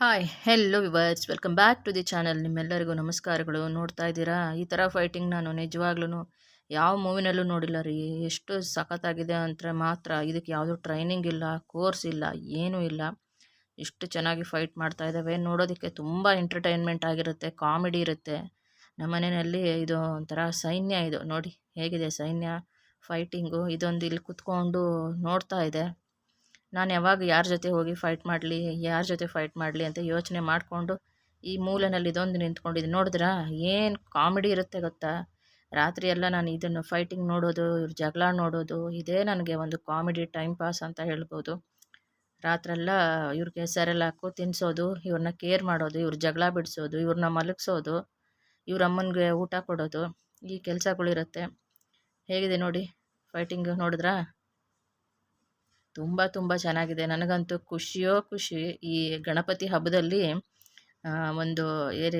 Hi hello viewers welcome back to the channel ನಿಮ್ಮೆಲ್ಲರಿಗೂ ನಮಸ್ಕಾರಗಳು. ನೋಡ್ತಾ ಇದ್ದೀರಾ? ಈ ಥರ ಫೈಟಿಂಗ್ ನಾನು ನಿಜವಾಗ್ಲೂ ಯಾವ ಮೂವಿನಲ್ಲೂ ನೋಡಿಲ್ಲ ರೀ. ಎಷ್ಟು ಸಖತ್ತಾಗಿದೆ ಅಂದರೆ ಮಾತ್ರ ಇದಕ್ಕೆ ಯಾವುದೂ ಟ್ರೈನಿಂಗ್ ಇಲ್ಲ ಕೋರ್ಸ್ ಇಲ್ಲ, ಏನೂ ಇಲ್ಲ. ಎಷ್ಟು ಚೆನ್ನಾಗಿ ಫೈಟ್ ಮಾಡ್ತಾ ಇದ್ದಾವೆ. ನೋಡೋದಕ್ಕೆ ತುಂಬ ಎಂಟರ್ಟೈನ್ಮೆಂಟ್ ಆಗಿರುತ್ತೆ ಕಾಮಿಡಿ ಇರುತ್ತೆ. ನಮ್ಮ ಮನೆಯಲ್ಲಿ ಇದು ಒಂಥರ ಸೈನ್ಯ ಇದು. ನೋಡಿ, ಹೇಗಿದೆ ಸೈನ್ಯ ಫೈಟಿಂಗು ಇದೊಂದು ಇಲ್ಲಿ ಕುತ್ಕೊಂಡು ನೋಡ್ತಾ ಇದೆ. ನಾನು ಯಾವಾಗ ಯಾರ ಜೊತೆ ಹೋಗಿ ಫೈಟ್ ಮಾಡಲಿ, ಯಾರ ಜೊತೆ ಫೈಟ್ ಮಾಡಲಿ ಅಂತ ಯೋಚನೆ ಮಾಡಿಕೊಂಡು ಈ ಮೂಲೆಯಲ್ಲಿ ಇದೊಂದು ನಿಂತ್ಕೊಂಡಿದ್ದೀನಿ ನೋಡಿದ್ರಾ, ಏನು ಕಾಮಿಡಿ ಇರುತ್ತೆ ಗೊತ್ತಾ? ರಾತ್ರಿ ಎಲ್ಲ ನಾನು ಇದನ್ನು ಫೈಟಿಂಗ್ ನೋಡೋದು, ಇವ್ರ ಜಗಳ ನೋಡೋದು, ಇದೇ ನನಗೆ ಒಂದು ಕಾಮಿಡಿ ಟೈಮ್ ಪಾಸ್ ಅಂತ ಹೇಳ್ಬೋದು. ರಾತ್ರೆಲ್ಲ ಇವ್ರಿಗೆ ಸೆರೆಲಾಕು ತಿನ್ನಿಸೋದು ಇವ್ರನ್ನ ಕೇರ್ ಮಾಡೋದು, ಇವ್ರ ಜಗಳ ಬಿಡಿಸೋದು ಇವ್ರನ್ನ ಮಲಗಿಸೋದು, ಇವ್ರ ಅಮ್ಮನಿಗೆ ಊಟ ಕೊಡೋದು, ಈ ಕೆಲಸಗಳಿರುತ್ತೆ ಹೇಗಿದೆ ನೋಡಿ ಫೈಟಿಂಗ್ ನೋಡಿದ್ರಾ? ತುಂಬ ತುಂಬ ಚೆನ್ನಾಗಿದೆ. ನನಗಂತೂ ಖುಷಿಯೋ, ಖುಷಿ ಈ ಗಣಪತಿ ಹಬ್ಬದಲ್ಲಿ ಒಂದು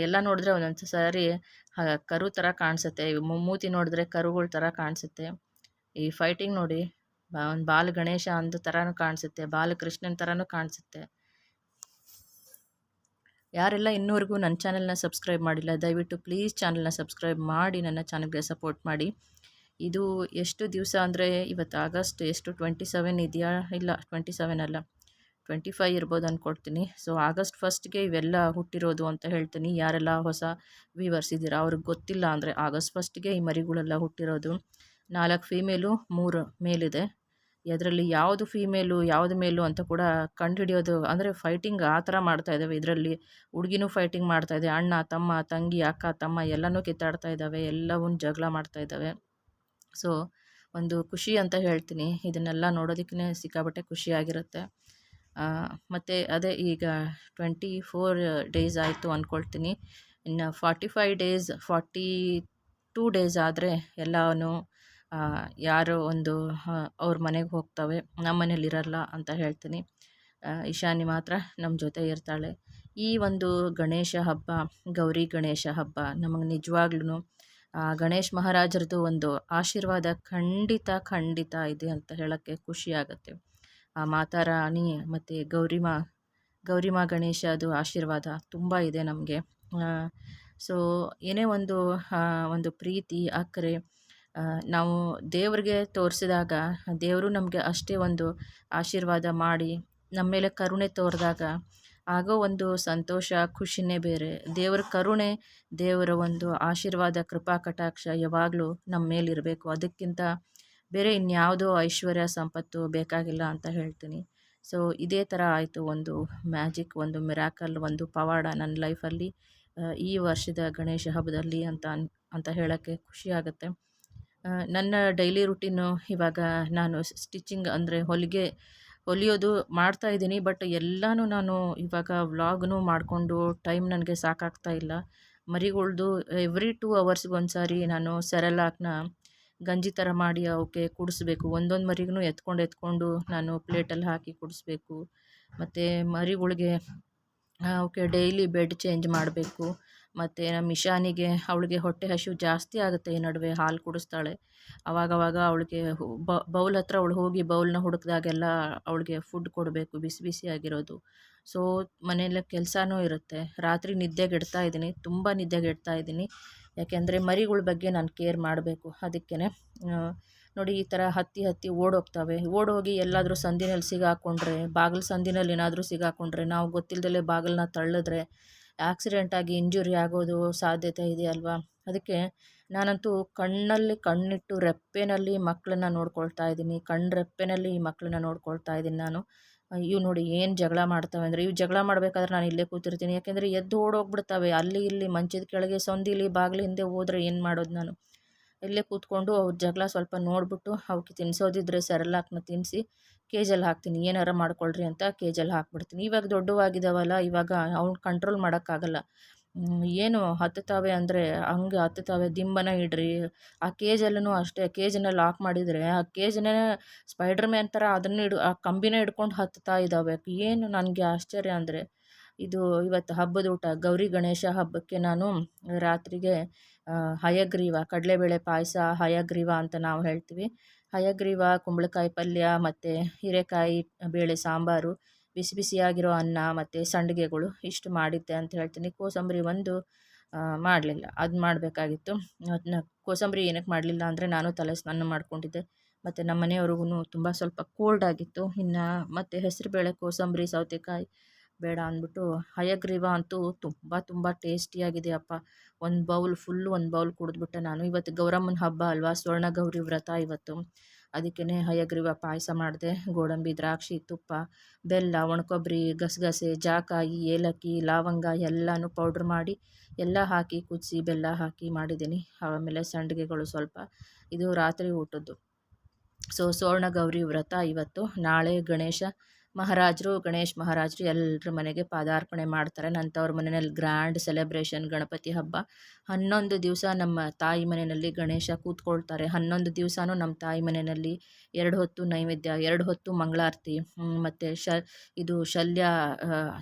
ಎಲ್ಲ ನೋಡಿದ್ರೆ ಒಂದೊಂದು ಸಾರಿ ಕರು ಥರ ಕಾಣಿಸುತ್ತೆ. ಮೂತಿ ನೋಡಿದ್ರೆ ಕರುಗಳ ಥರ ಕಾಣಿಸುತ್ತೆ. ಈ ಫೈಟಿಂಗ್ ನೋಡಿ ಒಂದು ಬಾಲ ಗಣೇಶ ಅಂದ ಥರನೂ ಕಾಣಿಸುತ್ತೆ. ಬಾಲಕೃಷ್ಣನ ಥರನೂ ಕಾಣಿಸುತ್ತೆ. ಯಾರೆಲ್ಲ ಇನ್ನೂವರೆಗೂ ನನ್ನ ಚಾನಲ್ನ ಸಬ್ಸ್ಕ್ರೈಬ್ ಮಾಡಿಲ್ಲ, ದಯವಿಟ್ಟು ಪ್ಲೀಸ್ ಚಾನಲ್ನ ಸಬ್ಸ್ಕ್ರೈಬ್ ಮಾಡಿ, ನನ್ನ ಚಾನಲ್ಗೆ ಸಪೋರ್ಟ್ ಮಾಡಿ. ಇದು ಎಷ್ಟು ದಿವಸ ಅಂದರೆ ಇವತ್ತು ಆಗಸ್ಟ್ ಎಷ್ಟು? ಟ್ವೆಂಟಿ ಸೆವೆನ್ ಇದೆಯಾ? ಇಲ್ಲ ಟ್ವೆಂಟಿ ಸೆವೆನ್ ಅಲ್ಲ. ಟ್ವೆಂಟಿ ಫೈವ್ ಇರ್ಬೋದು ಅಂದ್ಕೊಡ್ತೀನಿ ಸೊ ಆಗಸ್ಟ್ ಫಸ್ಟ್ಗೆ ಇವೆಲ್ಲ ಹುಟ್ಟಿರೋದು ಅಂತ ಹೇಳ್ತೀನಿ. ಯಾರೆಲ್ಲ ಹೊಸ ವೀವರ್ಸ್ ಇದ್ದೀರಾ, ಅವ್ರಿಗೆ ಗೊತ್ತಿಲ್ಲ ಅಂದರೆ ಆಗಸ್ಟ್ ಫಸ್ಟ್ಗೆ ಈ ಮರಿಗಳೆಲ್ಲ ಹುಟ್ಟಿರೋದು. ನಾಲ್ಕು ಫೀಮೇಲು ಮೂರು ಮೇಲಿದೆ. ಇದರಲ್ಲಿ ಯಾವುದು ಫೀಮೇಲು ಯಾವುದು ಮೇಲು ಅಂತ ಕೂಡ ಕಂಡುಹಿಡಿಯೋದು ಅಂದರೆ ಫೈಟಿಂಗ್ ಆ ಥರ ಮಾಡ್ತಾ ಇದ್ದಾವೆ ಇದರಲ್ಲಿ ಹುಡುಗಿನೂ ಫೈಟಿಂಗ್ ಮಾಡ್ತಾ ಇದೆ. ಅಣ್ಣ, ತಮ್ಮ, ತಂಗಿ, ಅಕ್ಕ, ತಮ್ಮ ಎಲ್ಲನೂ ಕಿತ್ತಾಡ್ತಾ ಇದ್ದಾವೆ ಎಲ್ಲವನ್ನು ಜಗಳ ಮಾಡ್ತಾ ಇದ್ದಾವೆ ಸೊ, ಒಂದು ಖುಷಿ ಅಂತ ಹೇಳ್ತೀನಿ. ಇದನ್ನೆಲ್ಲ ನೋಡೋದಕ್ಕೆ ಸಿಕ್ಕಾಬಟ್ಟೆ ಖುಷಿಯಾಗಿರುತ್ತೆ ಮತ್ತು ಅದೇ ಈಗ ಟ್ವೆಂಟಿ ಫೋರ್ ಡೇಸ್ ಆಯಿತು ಅಂದ್ಕೊಳ್ತೀನಿ ಇನ್ನು forty five days, forty two days ಆದರೆ ಎಲ್ಲವೂ ಯಾರೋ ಒಂದು ಅವ್ರ ಮನೆಗೆ ಹೋಗ್ತವೆ. ನಮ್ಮ ಮನೇಲಿರಲ್ಲ ಅಂತ ಹೇಳ್ತೀನಿ. ಈಶಾನಿ ಮಾತ್ರ ನಮ್ಮ ಜೊತೆ ಇರ್ತಾಳೆ. ಈ ಒಂದು ಗಣೇಶ ಹಬ್ಬ, ಗೌರಿ ಗಣೇಶ ಹಬ್ಬ ನಮಗೆ ನಿಜವಾಗ್ಲೂ ಗಣೇಶ್ ಮಹಾರಾಜರದು ಒಂದು ಆಶೀರ್ವಾದ ಖಂಡಿತ ಖಂಡಿತ ಇದೆ ಅಂತ ಹೇಳೋಕ್ಕೆ ಖುಷಿಯಾಗತ್ತೆ. ಆ ಮಾತಾ ರಾಣಿ ಮತ್ತು ಗೌರಿಮಾ ಗೌರಿಮಾ ಗಣೇಶ ಅದು ಆಶೀರ್ವಾದ ತುಂಬ ಇದೆ ನಮಗೆ. ಸೊ ಏನೇ ಒಂದು ಒಂದು ಪ್ರೀತಿ ಅಕ್ಕರೆ ನಾವು ದೇವ್ರಿಗೆ ತೋರಿಸಿದಾಗ, ದೇವರು ನಮಗೆ ಅಷ್ಟೇ ಒಂದು ಆಶೀರ್ವಾದ ಮಾಡಿ, ನಮ್ಮ ಮೇಲೆ ಕರುಣೆ ತೋರಿದಾಗ ಆಗೋ ಒಂದು ಸಂತೋಷ, ಖುಷಿನೇ ಬೇರೆ. ದೇವರ ಕರುಣೆ, ದೇವರ ಒಂದು ಆಶೀರ್ವಾದ, ಕೃಪಾ, ಕಟಾಕ್ಷ ಯಾವಾಗಲೂ ನಮ್ಮ ಮೇಲಿರಬೇಕು ಅದಕ್ಕಿಂತ ಬೇರೆ ಇನ್ಯಾವುದೋ ಐಶ್ವರ್ಯ, ಸಂಪತ್ತು ಬೇಕಾಗಿಲ್ಲ ಅಂತ ಹೇಳ್ತೀನಿ. ಸೊ ಇದೇ ಥರ ಆಯಿತು ಒಂದು ಮ್ಯಾಜಿಕ್, ಒಂದು ಮಿರಾಕಲ್, ಒಂದು ಪವಾಡ ನನ್ನ ಲೈಫಲ್ಲಿ ಈ ವರ್ಷದ ಗಣೇಶ ಹಬ್ಬದಲ್ಲಿ ಅಂತ ಅಂತ ಹೇಳೋಕ್ಕೆ ಖುಷಿಯಾಗುತ್ತೆ ನನ್ನ ಡೈಲಿ ರುಟೀನು ಇವಾಗ ನಾನು ಸ್ಟಿಚಿಂಗ್ ಅಂದರೆ ಹೊಲಿಗೆ ಹೊಲಿಯೋದು ಮಾಡ್ತಾ ಇದ್ದೀನಿ, ಬಟ್ ಎಲ್ಲನೂ ನಾನು ಇವಾಗ ವ್ಲಾಗ್ನು ಮಾಡಿಕೊಂಡು ಟೈಮ್ ನನಗೆ ಸಾಕಾಗ್ತಾ ಇಲ್ಲ. ಮರಿಗಳ್ದು ಎವ್ರಿ ಟೂ ಅವರ್ಸ್ಗೆ ಒಂದು ಸಾರಿ ನಾನು ಸೆರೆಲಾಕ್ನ ಗಂಜಿ ಥರ ಮಾಡಿ ಅವಕ್ಕೆ ಕುಡಿಸ್ಬೇಕು. ಒಂದೊಂದು ಮರಿಗೂ ಎತ್ಕೊಂಡು ಎತ್ಕೊಂಡು ನಾನು ಪ್ಲೇಟಲ್ಲಿ ಹಾಕಿ ಕುಡಿಸ್ಬೇಕು. ಮತ್ತು ಮರಿಗಳಿಗೆ ಅವಕ್ಕೆ ಡೈಲಿ ಬೆಡ್ ಚೇಂಜ್ ಮಾಡಬೇಕು. ಮತ್ತು ನಮ್ಮ ಇಶಾನಿಗೆ ಅವಳಿಗೆ ಹೊಟ್ಟೆ ಹಸಿವು ಜಾಸ್ತಿ ಆಗುತ್ತೆ ಈ ನಡುವೆ ಹಾಲು ಕುಡಿಸ್ತಾಳೆ. ಅವಾಗವಾಗ ಅವಳಿಗೆ ಬೌಲ್ ಹತ್ರ ಅವಳು ಹೋಗಿ ಬೌಲ್ನ ಹುಡುಕಿದಾಗೆಲ್ಲ ಅವಳಿಗೆ ಫುಡ್ ಕೊಡಬೇಕು, ಬಿಸಿ ಬಿಸಿಯಾಗಿರೋದು ಸೊ ಮನೆಯಲ್ಲೇ ಕೆಲಸನೂ ಇರುತ್ತೆ. ರಾತ್ರಿ ನಿದ್ದೆಗೆಡ್ತಾ ಇದ್ದೀನಿ, ತುಂಬ ನಿದ್ದೆಗೆಡ್ತಾ ಇದ್ದೀನಿ. ಯಾಕೆಂದರೆ ಮರಿಗಳ ಬಗ್ಗೆ ನಾನು ಕೇರ್ ಮಾಡಬೇಕು. ಅದಕ್ಕೆ ನೋಡಿ ಈ ಥರ ಹತ್ತಿ ಹತ್ತಿ ಓಡೋಗ್ತವೆ. ಓಡೋಗಿ ಎಲ್ಲಾದರೂ ಸಂದಿನಲ್ಲಿ ಸಿಗಾಕೊಂಡ್ರೆ, ಬಾಗಿಲು ಸಂದಿನಲ್ಲಿ ಏನಾದರೂ ಸಿಗಾಕೊಂಡ್ರೆ, ನಾವು ಗೊತ್ತಿಲ್ಲದಲೇ ಬಾಗಿಲನ್ನ ತಳ್ಳಿದ್ರೆ ಆಕ್ಸಿಡೆಂಟಾಗಿ ಇಂಜುರಿ ಆಗೋದು ಸಾಧ್ಯತೆ ಇದೆ ಅಲ್ವಾ? ಅದಕ್ಕೆ ನಾನಂತೂ ಕಣ್ಣಲ್ಲಿ ಕಣ್ಣಿಟ್ಟು ರೆಪ್ಪೆನಲ್ಲಿ ಮಕ್ಕಳನ್ನ ನೋಡ್ಕೊಳ್ತಾ ಇದ್ದೀನಿ. ಕಣ್ಣು ರೆಪ್ಪೆನಲ್ಲಿ ಈ ಮಕ್ಕಳನ್ನ ನೋಡ್ಕೊಳ್ತಾ ಇದ್ದೀನಿ ನಾನು. ಇವು ನೋಡಿ ಏನು ಜಗಳ ಮಾಡ್ತವೆ ಅಂದರೆ ಇವು ಜಗಳ ಮಾಡಬೇಕಾದ್ರೆ ನಾನು ಇಲ್ಲೇ ಕೂತಿರ್ತೀನಿ. ಯಾಕೆಂದರೆ ಎದ್ದು ಓಡೋಗ್ಬಿಡ್ತವೆ. ಅಲ್ಲಿ ಇಲ್ಲಿ ಮಂಚದ ಕೆಳಗೆ ಸಂದಿಲಿ ಬಾಗಿಲು ಹಿಂದೆ ಹೋದ್ರೆ ಏನು ಮಾಡೋದು ನಾನು? ಇಲ್ಲೇ ಕೂತ್ಕೊಂಡು ಅವ್ರ ಜಗಳ ಸ್ವಲ್ಪ ನೋಡಿಬಿಟ್ಟು ಅವಕ್ಕೆ ತಿನ್ಸೋದಿದ್ರೆ ಸೆರಲಾಕ್ನ ತಿನ್ನಿಸಿ ಕೇಜಲ್ಲಿ ಹಾಕ್ತೀನಿ, ಏನಾರ ಮಾಡ್ಕೊಳ್ರಿ ಅಂತ ಕೇಜಲ್ಲಿ ಹಾಕ್ಬಿಡ್ತೀನಿ. ಇವಾಗ ದೊಡ್ಡವಾಗಿದ್ದಾವಲ್ಲ ಇವಾಗ ಅವ್ನು ಕಂಟ್ರೋಲ್ ಮಾಡೋಕ್ಕಾಗಲ್ಲ. ಏನು ಹತ್ತುತ್ತಾವೆ ಅಂದರೆ ಹಂಗೆ ಹತ್ತುತ್ತಾವೆ ದಿಂಬನ ಇಡ್ರಿ. ಆ ಕೇಜಲ್ಲೂ ಅಷ್ಟೇ, ಕೇಜನ್ನ ಲಾಕ್ ಮಾಡಿದರೆ ಆ ಕೇಜನ್ನೇ ಸ್ಪೈಡರ್ ಮ್ಯಾನ್ ಥರ ಅದನ್ನು ಹಿಡ್ ಆ ಕಂಬಿನ ಹಿಡ್ಕೊಂಡು ಹತ್ತುತ್ತಾ ಇದ್ದಾವೆ ಏನು ನನಗೆ ಆಶ್ಚರ್ಯ ಅಂದರೆ, ಇದು ಇವತ್ತು ಹಬ್ಬದ ಊಟ. ಗೌರಿ ಗಣೇಶ ಹಬ್ಬಕ್ಕೆ ನಾನು ರಾತ್ರಿಗೆ ಹಯಗ್ರೀವ, ಕಡಲೆಬೇಳೆ ಪಾಯಸ, ಹಯಗ್ರೀವ ಅಂತ ನಾವು ಹೇಳ್ತೀವಿ. ಹಯಗ್ರೀವ, ಕುಂಬಳಕಾಯಿ ಪಲ್ಯ, ಮತ್ತು ಹೀರೆಕಾಯಿ, ಬೇಳೆ ಸಾಂಬಾರು, ಬಿಸಿ ಬಿಸಿಯಾಗಿರೋ ಅನ್ನ, ಮತ್ತು ಸಂಡಿಗೆಗಳು ಇಷ್ಟು ಮಾಡಿದ್ದೆ ಅಂತ ಹೇಳ್ತೀನಿ. ಕೋಸಂಬರಿ ಒಂದು ಮಾಡಲಿಲ್ಲ. ಅದು ಮಾಡಬೇಕಾಗಿತ್ತು. ಅದನ್ನ ಕೋಸಂಬರಿ ಏನಕ್ಕೆ ಮಾಡಲಿಲ್ಲ ಅಂದರೆ ನಾನು ತಲೆ ಸ್ನಾನ ಮಾಡ್ಕೊಂಡಿದ್ದೆ. ಮತ್ತು ನಮ್ಮ ಮನೆಯವ್ರಿಗೂ ತುಂಬ ಸ್ವಲ್ಪ ಕೋಲ್ಡ್ ಆಗಿತ್ತು. ಇನ್ನು ಮತ್ತು ಹೆಸರುಬೇಳೆ ಕೋಸಂಬರಿ, ಸೌತೆಕಾಯಿ ಬೇಡ ಅಂದ್ಬಿಟ್ಟು ಹಯಗ್ರೀವ ಅಂತೂ ತುಂಬ ತುಂಬ ಟೇಸ್ಟಿಯಾಗಿದೆ ಅಪ್ಪ. ಒಂದು ಬೌಲ್ ಫುಲ್ಲು ಒಂದು ಬೌಲ್ ಕುಡಿದ್ಬಿಟ್ಟೆ ನಾನು. ಇವತ್ತು ಗೌರಮ್ಮನ ಹಬ್ಬ ಅಲ್ವಾ? ಸ್ವರ್ಣ ಗೌರಿ ವ್ರತ ಇವತ್ತು. ಅದಕ್ಕೇ ಹಯಗ್ರೀವ ಪಾಯಸ ಮಾಡಿದೆ. ಗೋಡಂಬಿ, ದ್ರಾಕ್ಷಿ, ತುಪ್ಪ, ಬೆಲ್ಲ ಒಣಕೊಬ್ಬರಿ ಗಸಗಸೆ, ಜಾಕಾಯಿ, ಏಲಕ್ಕಿ, ಲವಂಗ ಎಲ್ಲನೂ ಪೌಡ್ರ್ ಮಾಡಿ ಎಲ್ಲ ಹಾಕಿ ಕುದಿಸಿ ಬೆಲ್ಲ ಹಾಕಿ ಮಾಡಿದ್ದೀನಿ. ಆಮೇಲೆ ಸಂಡಿಗೆಗಳು ಸ್ವಲ್ಪ. ಇದು ರಾತ್ರಿ ಊಟದ್ದು. ಸೊ ಸ್ವರ್ಣ ಗೌರಿ ವ್ರತ ಇವತ್ತು. ನಾಳೆ ಗಣೇಶ ಮಹಾರಾಜರು, ಗಣೇಶ್ ಮಹಾರಾಜರು ಎಲ್ಲರ ಮನೆಗೆ ಪಾದಾರ್ಪಣೆ ಮಾಡ್ತಾರೆ. ನಂತವ್ರ ತವ್ರ ಮನೆಯಲ್ಲಿ ಗ್ರ್ಯಾಂಡ್ ಸೆಲೆಬ್ರೇಷನ್ ಗಣಪತಿ ಹಬ್ಬ. ಹನ್ನೊಂದು ದಿವಸ ನಮ್ಮ ತಾಯಿ ಮನೆಯಲ್ಲಿ ಗಣೇಶ ಕೂತ್ಕೊಳ್ತಾರೆ. ಹನ್ನೊಂದು ದಿವಸನೂ ನಮ್ಮ ತಾಯಿ ಮನೆಯಲ್ಲಿ ಎರಡು ಹೊತ್ತು ನೈವೇದ್ಯ, ಎರಡು ಹೊತ್ತು ಮಂಗಳಾರತಿ ಮತ್ತು ಶ ಇದು ಶಲ್ಯ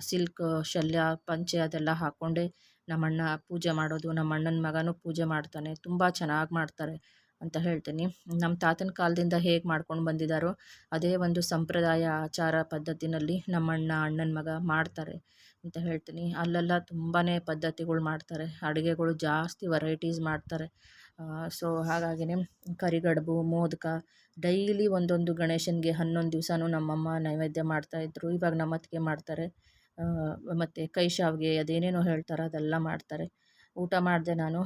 ಸಿಲ್ಕ್, ಶಲ್ಯ, ಪಂಚೆ ಅದೆಲ್ಲ ಹಾಕ್ಕೊಂಡೆ ನಮ್ಮಣ್ಣ ಪೂಜೆ ಮಾಡೋದು. ನಮ್ಮ ಅಣ್ಣನ ಮಗನೂ ಪೂಜೆ ಮಾಡ್ತಾನೆ. ತುಂಬ ಚೆನ್ನಾಗಿ ಮಾಡ್ತಾರೆ. ಅಂತ ಹೇಳ್ತೀನಿ. ನಮ್ಮ ತಾತನ ಕಾಲದಿಂದ ಹೇಗೆ ಮಾಡ್ಕೊಂಡು ಬಂದಿದ್ದಾರೋ ಅದೇ ಒಂದು ಸಂಪ್ರದಾಯ ಆಚಾರ ಪದ್ಧತಿನಲ್ಲಿ ನಮ್ಮಣ್ಣ, ಅಣ್ಣನ ಮಗ ಮಾಡ್ತಾರೆ ಅಂತ ಹೇಳ್ತೀನಿ. ಅಲ್ಲೆಲ್ಲ ತುಂಬಾ ಪದ್ಧತಿಗಳು ಮಾಡ್ತಾರೆ. ಅಡುಗೆಗಳು ಜಾಸ್ತಿ ವೆರೈಟೀಸ್ ಮಾಡ್ತಾರೆ. ಸೊ ಹಾಗಾಗಿನೇ ಕರಿಗಡುಬು, ಮೋದಕ ಡೈಲಿ ಒಂದೊಂದು ಗಣೇಶನಿಗೆ ಹನ್ನೊಂದು ದಿವಸನೂ ನಮ್ಮಮ್ಮ ನೈವೇದ್ಯ ಮಾಡ್ತಾಯಿದ್ರು ಇವಾಗ ನಮ್ಮ ಅತ್ತಿಗೆ ಮಾಡ್ತಾರೆ ಮತ್ತು ಕೈಶಾವ್ಗೆ ಅದೇನೇನೋ ಹೇಳ್ತಾರೆ, ಅದೆಲ್ಲ ಮಾಡ್ತಾರೆ. ಊಟ ಮಾಡಿದೆ ನಾನು.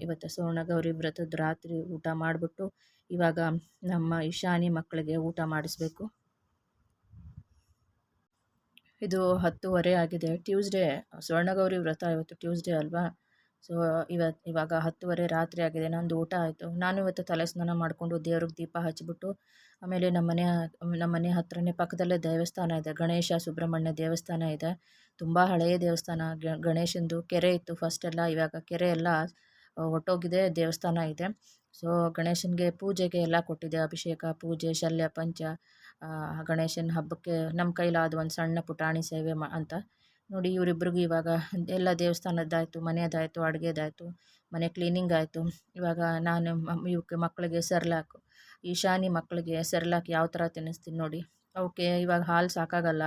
ಇವತ್ತು ಸುವರ್ಣಗೌರಿ ವ್ರತದ ರಾತ್ರಿ ಊಟ ಮಾಡಿಬಿಟ್ಟು ಇವಾಗ ನಮ್ಮ ಇಶಾನಿ ಮಕ್ಕಳಿಗೆ ಊಟ ಮಾಡಿಸ್ಬೇಕು. ಇದು ಹತ್ತುವರೆ ಆಗಿದೆ. ಟ್ಯೂಸ್ಡೇ ಸುವರ್ಣಗೌರಿ ವ್ರತ ಇವತ್ತು ಟ್ಯೂಸ್ಡೇ ಅಲ್ವಾ? ಸೊ ಇವತ್ತು ಇವಾಗ ಹತ್ತುವರೆ ರಾತ್ರಿ ಆಗಿದೆ, ನಂದು ಊಟ ಆಯಿತು. ನಾನು ಇವತ್ತು ತಲೆ ಸ್ನಾನ ಮಾಡಿಕೊಂಡು ದೇವ್ರಿಗೆ ದೀಪ ಹಚ್ಚಿಬಿಟ್ಟು, ಆಮೇಲೆ ನಮ್ಮ ಮನೆ ನಮ್ಮ ಮನೆ ಹತ್ರನೇ ಪಕ್ಕದಲ್ಲೇ ದೇವಸ್ಥಾನ ಇದೆ. ಗಣೇಶ ಸುಬ್ರಹ್ಮಣ್ಯ ದೇವಸ್ಥಾನ ಇದೆ. ತುಂಬ ಹಳೆಯ ದೇವಸ್ಥಾನ. ಗಣೇಶಂದು ಕೆರೆ ಇತ್ತು ಫಸ್ಟ್ ಎಲ್ಲ. ಇವಾಗ ಕೆರೆ ಎಲ್ಲ ಒಟ್ಟೋಗಿದೆ, ದೇವಸ್ಥಾನ ಇದೆ. ಸೊ ಗಣೇಶನಿಗೆ ಪೂಜೆಗೆ ಎಲ್ಲ ಕೊಟ್ಟಿದೆ. ಅಭಿಷೇಕ, ಪೂಜೆ, ಶಲ್ಯ, ಪಂಚ ಗಣೇಶನ ಹಬ್ಬಕ್ಕೆ ನಮ್ಮ ಕೈಲಾದ ಒಂದು ಸಣ್ಣ ಪುಟಾಣಿ ಸೇವೆ ಮಾ, ಅಂತ. ನೋಡಿ ಇವರಿಬ್ರಿಗೂ ಇವಾಗ ಎಲ್ಲ ದೇವಸ್ಥಾನದ್ದಾಯಿತು, ಮನೆಯದಾಯಿತು, ಅಡುಗೆದಾಯಿತು, ಮನೆ ಕ್ಲೀನಿಂಗ್ ಆಯಿತು. ಇವಾಗ ನಾನು ಇವಕ್ಕೆ ಮಕ್ಕಳಿಗೆ ಸೆರ್ಲಾಕು, ಈಶಾನಿ ಮಕ್ಕಳಿಗೆ ಸೆರ್ಲಾಕ್ ಯಾವ ಥರ ತಿನ್ನಿಸ್ತೀನಿ ನೋಡಿ. ಅವಕ್ಕೆ ಇವಾಗ ಹಾಲು ಸಾಕಾಗಲ್ಲ,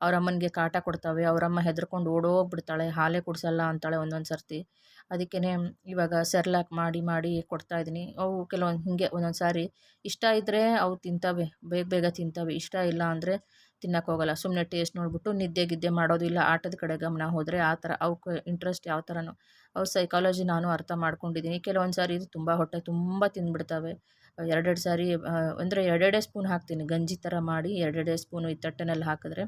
ಅವರಮ್ಮನಿಗೆ ಕಾಟ ಕೊಡ್ತಾವೆ, ಅವರಮ್ಮ ಹೆದರ್ಕೊಂಡು ಓಡೋಗ್ಬಿಡ್ತಾಳೆ, ಹಾಲೇ ಕುಡಿಸಲ್ಲ ಅಂತಾಳೆ ಒಂದೊಂದು ಸರ್ತಿ. ಅದಕ್ಕೇ ಇವಾಗ ಸೆರ್ಲಾಕ್ ಮಾಡಿ ಮಾಡಿ ಕೊಡ್ತಾಯಿದ್ದೀನಿ ಅವು ಕೆಲವೊಂದು ಹೀಗೆ ಒಂದೊಂದು ಸಾರಿ ಇಷ್ಟ ಇದ್ದರೆ ಅವು ತಿಂತಾವೆ, ಬೇಗ ಬೇಗ ತಿಂತಾವೆ, ಇಷ್ಟ ಇಲ್ಲ ಅಂದರೆ ತಿನ್ನಕ್ಕೆ ಹೋಗಲ್ಲ. ಸುಮ್ಮನೆ ಟೇಸ್ಟ್ ನೋಡಿಬಿಟ್ಟು ನಿದ್ದೆ ಗಿದ್ದೆ ಮಾಡೋದು ಇಲ್ಲ, ಆಟದ ಕಡೆ ಗಮನ ಹೋದರೆ ಆ ಥರ ಅವಕ್ಕೆ ಇಂಟ್ರೆಸ್ಟ್ ಯಾವ ಥರನೋ. ಅವ್ರ ಸೈಕಾಲಜಿ ನಾನು ಅರ್ಥ ಮಾಡ್ಕೊಂಡಿದ್ದೀನಿ ಕೆಲವೊಂದು ಸಾರಿ ಇದು ತುಂಬ ಹೊಟ್ಟೆ ತುಂಬ ತಿಂದ್ಬಿಡ್ತವೆ. ಎರಡೆರಡು ಸಾರಿ ಅಂದರೆ ಎರಡೆರಡೇ ಸ್ಪೂನ್ ಹಾಕ್ತೀನಿ. ಗಂಜಿ ಥರ ಮಾಡಿ ಎರಡೆರಡೇ ಸ್ಪೂನು ಈ ತಟ್ಟೆನಲ್ಲಿ ಹಾಕಿದ್ರೆ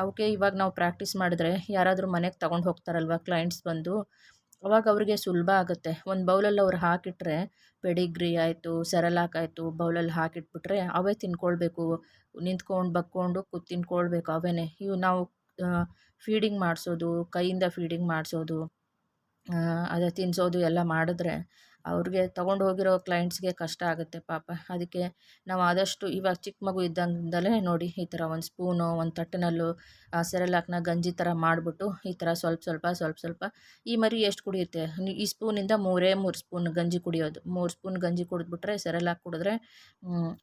ಅವಕ್ಕೆ ಇವಾಗ ನಾವು ಪ್ರಾಕ್ಟೀಸ್ ಮಾಡಿದ್ರೆ ಯಾರಾದರೂ ಮನೆಗೆ ತೊಗೊಂಡು ಹೋಗ್ತಾರಲ್ವ ಕ್ಲೈಂಟ್ಸ್ ಬಂದು ಅವಾಗ ಅವ್ರಿಗೆ ಸುಲಭ ಆಗುತ್ತೆ. ಒಂದು ಬೌಲಲ್ಲಿ ಅವ್ರು ಹಾಕಿಟ್ರೆ ಪೆಡಿಗ್ರಿ ಆಯಿತು, ಸೆರಲಾಕ್ ಆಯಿತು, ಬೌಲಲ್ಲಿ ಹಾಕಿಟ್ಬಿಟ್ರೆ ಅವೇ ತಿನ್ಕೊಳ್ಬೇಕು. ನಿಂತ್ಕೊಂಡು ಬಕ್ಕೊಂಡು ಕೂತು ತಿನ್ಕೊಳ್ಬೇಕು ಅವೇ ಇವು ನಾವು ಫೀಡಿಂಗ್ ಮಾಡಿಸೋದು, ಕೈಯಿಂದ ಫೀಡಿಂಗ್ ಮಾಡಿಸೋದು ಅದೇ ತಿನ್ನಿಸೋದು ಎಲ್ಲ ಮಾಡಿದ್ರೆ ಅವ್ರಿಗೆ ತೊಗೊಂಡು ಹೋಗಿರೋ ಕ್ಲೈಂಟ್ಸ್ಗೆ ಕಷ್ಟ ಆಗುತ್ತೆ ಪಾಪ. ಅದಕ್ಕೆ ನಾವು ಆದಷ್ಟು ಇವಾಗ ಚಿಕ್ಕ ಮಗು ಇದ್ದಂದಲೇ ನೋಡಿ ಈ ಥರ ಒಂದು ಸ್ಪೂನು ಒಂದು ತಟ್ಟಿನಲ್ಲೂ ಸೆರೆಲಾಕ್ನ ಗಂಜಿ ಥರ ಮಾಡಿಬಿಟ್ಟು ಈ ಥರ ಸ್ವಲ್ಪ ಸ್ವಲ್ಪ ಸ್ವಲ್ಪ ಸ್ವಲ್ಪ ಈ ಮರಿ ಎಷ್ಟು ಕುಡಿಯುತ್ತೆ? ಈ ಸ್ಪೂನಿಂದ ಮೂರೇ ಮೂರು ಸ್ಪೂನ್ ಗಂಜಿ ಕುಡಿಯೋದು. ಮೂರು ಸ್ಪೂನ್ ಗಂಜಿ ಕುಡಿದ್ಬಿಟ್ರೆ ಸೆರೆಲಾಕ್ ಕುಡಿದ್ರೆ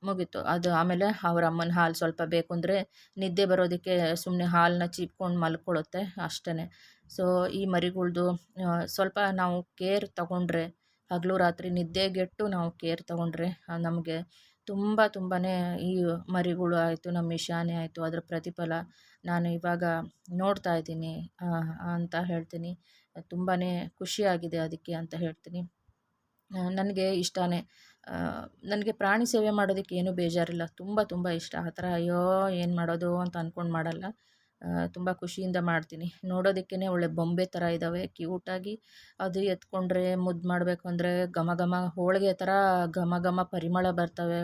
ಮುಗೀತು. ಅದು ಆಮೇಲೆ ಅವ್ರ ಅಮ್ಮನ ಹಾಲು ಸ್ವಲ್ಪ ಬೇಕು ಅಂದರೆ ನಿದ್ದೆ ಬರೋದಕ್ಕೆ ಸುಮ್ಮನೆ ಹಾಲನ್ನ ಚೀಪ್ಕೊಂಡು ಮಲ್ಕೊಳ್ಳುತ್ತೆ ಅಷ್ಟೇ ಸೊ ಈ ಮರಿಗಳ್ದು ಸ್ವಲ್ಪ ನಾವು ಕೇರ್ ತಗೊಂಡ್ರೆ ಹಗಲು ರಾತ್ರಿ ನಿದ್ದೆಗೆಟ್ಟು ನಾವು ಕೇರ್ ತಗೊಂಡ್ರೆ ನಮಗೆ ತುಂಬ ತುಂಬಾ ಈ ಮರಿಗಳು ಆಯಿತು, ನಮ್ಮ ಇಶಾನೆ ಆಯಿತು, ಅದರ ಪ್ರತಿಫಲ ನಾನು ಇವಾಗ ನೋಡ್ತಾ ಇದ್ದೀನಿ ಅಂತ ಹೇಳ್ತೀನಿ. ತುಂಬಾ ಖುಷಿಯಾಗಿದೆ ಅದಕ್ಕೆ ಅಂತ ಹೇಳ್ತೀನಿ. ನನಗೆ ಇಷ್ಟನೇ ನನಗೆ ಪ್ರಾಣಿ ಸೇವೆ ಮಾಡೋದಕ್ಕೆ ಏನೂ ಬೇಜಾರಿಲ್ಲ. ತುಂಬ ತುಂಬ ಇಷ್ಟ. ಆ ಥರ ಅಯ್ಯೋ, ಏನು ಮಾಡೋದು ಅಂತ ಅಂದ್ಕೊಂಡು ಮಾಡಲ್ಲ. ತುಂಬ ಖುಷಿಯಿಂದ ಮಾಡ್ತೀನಿ. ನೋಡೋದಕ್ಕೇ ಒಳ್ಳೆ ಬೊಂಬೆ ಥರ ಇದ್ದಾವೆ ಕ್ಯೂಟಾಗಿ ಅದು ಎತ್ಕೊಂಡ್ರೆ ಮುದ್ದು ಮಾಡಬೇಕು ಅಂದರೆ ಘಮ ಘಮ ಹೋಳಿಗೆ ಥರ ಘಮ ಘಮ ಪರಿಮಳ ಬರ್ತವೆ.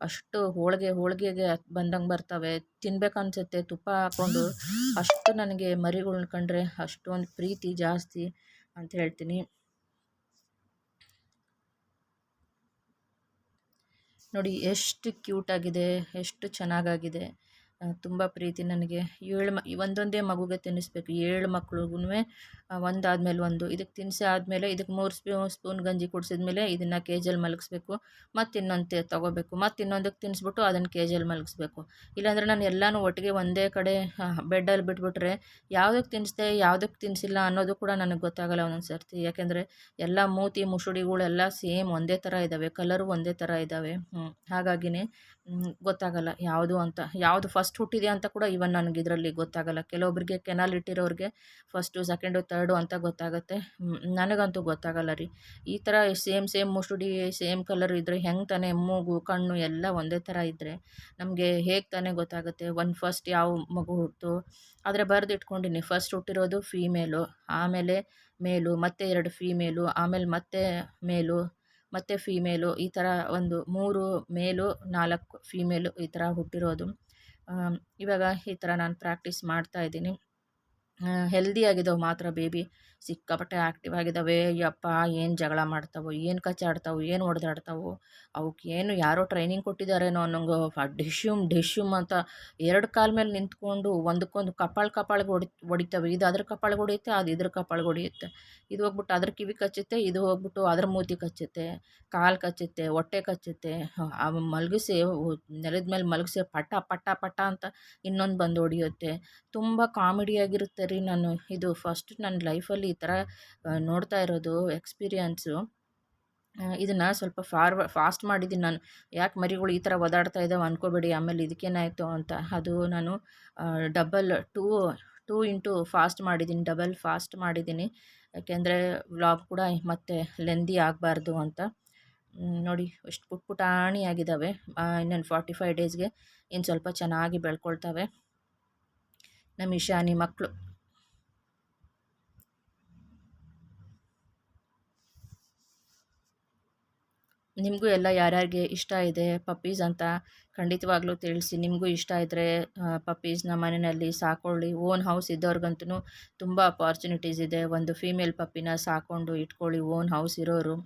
ಅಷ್ಟು ಹೋಳಿಗೆ ಹೋಳಿಗೆಗೆ ಬಂದಂಗೆ ಬರ್ತವೆ. ತಿನ್ಬೇಕನ್ಸುತ್ತೆ ತುಪ್ಪ ಹಾಕ್ಕೊಂಡು ಅಷ್ಟು ನನಗೆ ಮರಿಗಳನ್ನ ಕಂಡ್ರೆ ಅಷ್ಟೊಂದು ಪ್ರೀತಿ ಜಾಸ್ತಿ ಅಂತ ಹೇಳ್ತೀನಿ. ನೋಡಿ, ಎಷ್ಟು ಕ್ಯೂಟಾಗಿದೆ, ಎಷ್ಟು ಚೆನ್ನಾಗಾಗಿದೆ. ತುಂಬ ಪ್ರೀತಿ ನನಗೆ. ಏಳು ಮ ಒಂದೊಂದೇ ಮಗುಗೆ ತಿನ್ನಿಸ್ಬೇಕು. ಏಳು ಮಕ್ಳಿಗೂ ಒಂದಾದ್ಮೇಲೆ ಒಂದು. ಇದಕ್ಕೆ ತಿನ್ನಿಸಿ ಆದಮೇಲೆ ಇದಕ್ಕೆ ಮೂರು ಸ್ಪೂ, ಸ್ಪೂನ್ ಗಂಜಿ ಕುಡಿಸಿದ್ಮೇಲೆ ಇದನ್ನು ಕೇಜಲ್ಲಿ ಮಲಗಿಸ್ಬೇಕು. ಮತ್ತು ಇನ್ನೊಂದು ತೊಗೋಬೇಕು. ಮತ್ತು ಇನ್ನೊಂದಕ್ಕೆ ತಿನ್ನಿಸ್ಬಿಟ್ಟು ಅದನ್ನು ಕೇಜಲ್ಲಿ ಮಲಗಿಸ್ಬೇಕು. ಇಲ್ಲಾಂದರೆ ನಾನು ಎಲ್ಲನೂ ಒಟ್ಟಿಗೆ ಒಂದೇ ಕಡೆ ಬೆಡ್ಡಲ್ಲಿ ಬಿಟ್ಬಿಟ್ರೆ ಯಾವುದಕ್ಕೆ ತಿನ್ನಿಸ್ದೆ ಯಾವುದಕ್ಕೆ ತಿನ್ನಿಸಿಲ್ಲ ಅನ್ನೋದು ಕೂಡ ನನಗೆ ಗೊತ್ತಾಗಲ್ಲ ಒಂದೊಂದು ಸರ್ತಿ. ಯಾಕೆಂದರೆ ಎಲ್ಲ ಮೂತಿ, ಮುಸುಡಿಗಳೆಲ್ಲ ಸೇಮ್ ಒಂದೇ ಥರ ಇದ್ದಾವೆ ಕಲರು ಒಂದೇ ಥರ ಇದ್ದಾವೆ ಹಾಗಾಗಿನೇ ಗೊತ್ತಾಗಲ್ಲ. ಯಾವುದು ಅಂತ, ಯಾವುದು ಫಸ್ಟ್ ಹುಟ್ಟಿದೆ ಅಂತ ಕೂಡ ಇವನ್ ನನಗೆ ಇದರಲ್ಲಿ ಗೊತ್ತಾಗಲ್ಲ. ಕೆಲವೊಬ್ಬರಿಗೆ ಕೆನಾಲ್ ಇಟ್ಟಿರೋರಿಗೆ ಫಸ್ಟು ಸೆಕೆಂಡು ತರ್ಡು ಅಂತ ಗೊತ್ತಾಗುತ್ತೆ. ನನಗಂತೂ ಗೊತ್ತಾಗಲ್ಲ ರೀ. ಈ ಥರ ಸೇಮ್ ಸೇಮ್ ಮುಸುಡಿ ಸೇಮ್ ಕಲರ್ ಇದ್ದರೆ ಹೆಂಗೆ ತಾನೇ ಮೂಗು, ಕಣ್ಣು ಎಲ್ಲ ಒಂದೇ ಥರ ಇದ್ದರೆ ನಮಗೆ ಹೇಗೆ ತಾನೇ ಗೊತ್ತಾಗುತ್ತೆ? ಒಂದು ಫಸ್ಟ್ ಯಾವ ಮಗು ಹುಟ್ಟು? ಆದರೆ ಬರೆದಿಟ್ಕೊಂಡಿನಿ ಫಸ್ಟ್ ಹುಟ್ಟಿರೋದು ಫೀಮೇಲು ಆಮೇಲೆ ಮೇಲು, ಮತ್ತೆ ಎರಡು ಫೀಮೇಲು ಆಮೇಲೆ ಮತ್ತೆ ಮೇಲು ಮತ್ತು ಫೀಮೇಲು ಈ ಥರ ಒಂದು ಮೂರು ಮೇಲು ನಾಲ್ಕು ಫೀಮೇಲು ಈ ಥರ ಹುಟ್ಟಿರೋದು. ಇವಾಗ ಈ ಥರ ನಾನು ಪ್ರಾಕ್ಟೀಸ್ ಹೆಲ್ದಿ ಆಗಿದ್ದಾವೆ ಮಾತ್ರ ಬೇಬಿ ಸಿಕ್ಕಾಪಟ್ಟೆ ಆ್ಯಕ್ಟಿವ್ ಆಗಿದ್ದಾವೆ, ಯಪ್ಪ, ಏನು ಜಗಳ ಮಾಡ್ತಾವೋ, ಏನು ಕಚ್ಚಾಡ್ತಾವೆ ಏನು ಹೊಡೆದಾಡ್ತಾವೋ ಅವಕ್ಕೆ ಏನು ಯಾರೋ ಟ್ರೈನಿಂಗ್ ಕೊಟ್ಟಿದ್ದಾರೇನೋ ಅನ್ನೋಂಗೆ ಡಿಶ್ಯೂಮ್ ಡಿಶ್ಯೂಮ್ ಅಂತ ಎರಡು ಕಾಲ ಮೇಲೆ ನಿಂತ್ಕೊಂಡು ಒಂದಕ್ಕೊಂದು ಕಪಾಳ ಕಪಾಳಿಗೆ ಹೊಡಿ, ಹೊಡಿತಾವೆ. ಇದು ಅದ್ರ ಕಪಾಳಿಗೆ ಹೊಡಿಯುತ್ತೆ, ಅದು ಇದ್ರ ಕಪಾಳಿಗೆ ಹೊಡಿಯುತ್ತೆ. ಇದು ಹೋಗ್ಬಿಟ್ಟು ಅದ್ರ ಕಿವಿ ಕಚ್ಚುತ್ತೆ, ಇದು ಹೋಗ್ಬಿಟ್ಟು ಅದ್ರ ಮೂತಿ ಕಚ್ಚುತ್ತೆ, ಕಾಲು ಕಚ್ಚುತ್ತೆ, ಹೊಟ್ಟೆ ಕಚ್ಚುತ್ತೆ ಮಲಗಿಸಿ, ನೆಲದ ಮೇಲೆ ಮಲಗಿಸಿ ಪಟ ಪಟ ಪಟ ಅಂತ ಇನ್ನೊಂದು ಬಂದು ಹೊಡಿಯುತ್ತೆ. ತುಂಬ ಕಾಮಿಡಿಯಾಗಿರುತ್ತೆ ರೀ ನಾನು. ಇದು ಫಸ್ಟ್ ನನ್ನ ಲೈಫಲ್ಲಿ ಈ ಥರ ನೋಡ್ತಾ ಇರೋದು ಎಕ್ಸ್ಪೀರಿಯನ್ಸು. ಇದನ್ನು ಸ್ವಲ್ಪ ಫಾರ್ವ, ಫಾಸ್ಟ್ ಮಾಡಿದ್ದೀನಿ ನಾನು. ಯಾಕೆ ಮರಿಗಳು ಈ ಥರ ಒದಾಡ್ತಾ ಇದ್ದಾವೆ ಅಂದ್ಕೋಬೇಡಿ ಆಮೇಲೆ ಇದಕ್ಕೇನಾಯಿತು ಅಂತ. ಅದು ನಾನು double two two into fast ಮಾಡಿದ್ದೀನಿ, ಡಬಲ್ ಫಾಸ್ಟ್ ಮಾಡಿದ್ದೀನಿ. ಯಾಕೆಂದರೆ ವ್ಲಾಗ್ ಕೂಡ ಮತ್ತೆ ಲೆಂದಿ ಆಗಬಾರ್ದು ಅಂತ. ನೋಡಿ ಎಷ್ಟು ಪುಟ್ ಪುಟಾಣಿಯಾಗಿದ್ದಾವೆ ಇನ್ನೊಂದು ಫಾರ್ಟಿ ಫೈವ್ ಡೇಸ್ಗೆ ಇನ್ನು ಸ್ವಲ್ಪ ಚೆನ್ನಾಗಿ ಬೆಳ್ಕೊಳ್ತವೆ. ನಮ್ಮ ಇಶಾನಿ ಮಕ್ಕಳು ನಿಮಗೂ ಎಲ್ಲ ಯಾರ್ಯಾರಿಗೆ ಇಷ್ಟ ಇದೆ ಪಪ್ಪೀಸ್ ಅಂತ ಖಂಡಿತವಾಗ್ಲೂ ತಿಳಿಸಿ. ನಿಮಗೂ ಇಷ್ಟ ಇದ್ದರೆ ಪಪ್ಪೀಸ್ನ ಮನೆಯಲ್ಲಿ ಸಾಕೊಳ್ಳಿ. ಓನ್ ಹೌಸ್ ಇದ್ದವ್ರಿಗಂತೂ ತುಂಬ ಅಪಾರ್ಚುನಿಟೀಸ್ ಇದೆ. ಒಂದು ಫೀಮೇಲ್ ಪಪ್ಪಿನ ಸಾಕೊಂಡು ಇಟ್ಕೊಳ್ಳಿ ಓನ್ ಹೌಸ್ ಇರೋರು.